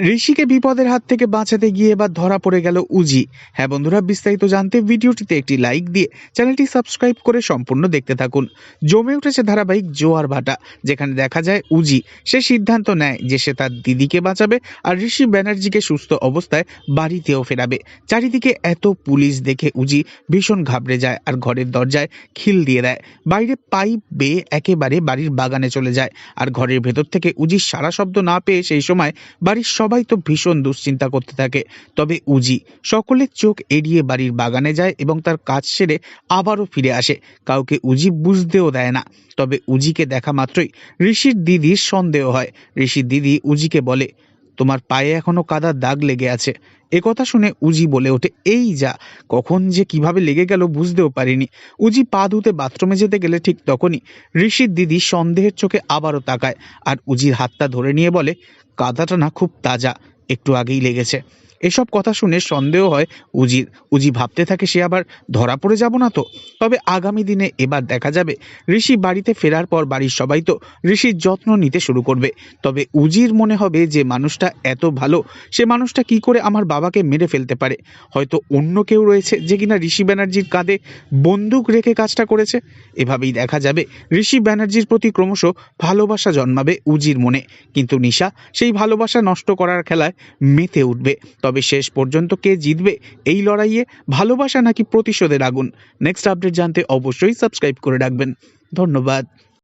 ঋষিকে বিপদের হাত থেকে বাঁচাতে গিয়ে এবার ধরা পড়ে গেল উজি। হ্যাঁ বন্ধুরা, বিস্তারিত জানতে ভিডিওটিতে একটি লাইক দিয়ে চ্যানেলটি সাবস্ক্রাইব করে সম্পূর্ণ দেখতে থাকুন। জমে উঠেছে ধারাবাহিক জোয়ার ভাটা, যেখানে দেখা যায় উজি সে সিদ্ধান্ত নেয় যে সে তার দিদিকে বাঁচাবে আর ঋষি ব্যানার্জিকে সুস্থ অবস্থায় বাড়িতেও ফেরাবে। চারিদিকে এত পুলিশ দেখে উজি ভীষণ ঘাবড়ে যায় আর ঘরের দরজায় খিল দিয়ে দেয়। বাইরে পাইপ বেয়ে একেবারে বাড়ির বাগানে চলে যায় আর ঘরের ভেতর থেকে উজির সারা শব্দ না পেয়ে সেই সময় বাড়ির সবাই তো ভীষণ দুশ্চিন্তা করতে থাকে। তবে উজি, সকলের চোখ এড়িয়ে বাড়ির বাগানে যায় এবং তার কাজ সেরে আবারও ফিরে আসে। কাউকে উজি বুঝতেও দেয় না। তবে উজিকে দেখা মাত্রই ঋষির দিদির সন্দেহ হয়। ঋষির দিদি উজিকে বলে তোমার পায়ে এখনও কাদার দাগ লেগে আছে। কথা শুনে উজি বলে ওঠে, এই যা, কখন যে কীভাবে লেগে গেল বুঝতেও পারিনি। উজি পা ধুতে বাথরুমে যেতে গেলে ঠিক তখনই ঋষির দিদি সন্দেহের চোখে আবারও তাকায় আর উজির হাতটা ধরে নিয়ে বলে, কাদাটা না খুব তাজা, একটু আগেই লেগেছে। এসব কথা শুনে সন্দেহ হয় উজির উজি ভাবতে থাকে সে আবার ধরা পড়ে যাব না তো। তবে আগামী দিনে এবার দেখা যাবে, ঋষি বাড়িতে ফেরার পর বাড়ির সবাই তো ঋষির যত্ন নিতে শুরু করবে। তবে উজির মনে হবে যে মানুষটা এত ভালো, সে মানুষটা কি করে আমার বাবাকে মেরে ফেলতে পারে? হয়তো অন্য কেউ রয়েছে যে কিনা ঋষি ব্যানার্জির কাঁধে বন্দুক রেখে কাজটা করেছে? এভাবেই দেখা যাবে, ঋষি ব্যানার্জির প্রতি ক্রমশ ভালোবাসা জন্মাবে উজির মনে। কিন্তু নিশা সেই ভালোবাসা নষ্ট করার খেলায় মেতে উঠবে। তবে শেষ পর্যন্ত কে জিতবে এই লড়াইয়ে ভালোবাসা নাকি প্রতিশোধের আগুন? নেক্সট আপডেট জানতে অবশ্যই সাবস্ক্রাইব করে রাখবেন। ধন্যবাদ।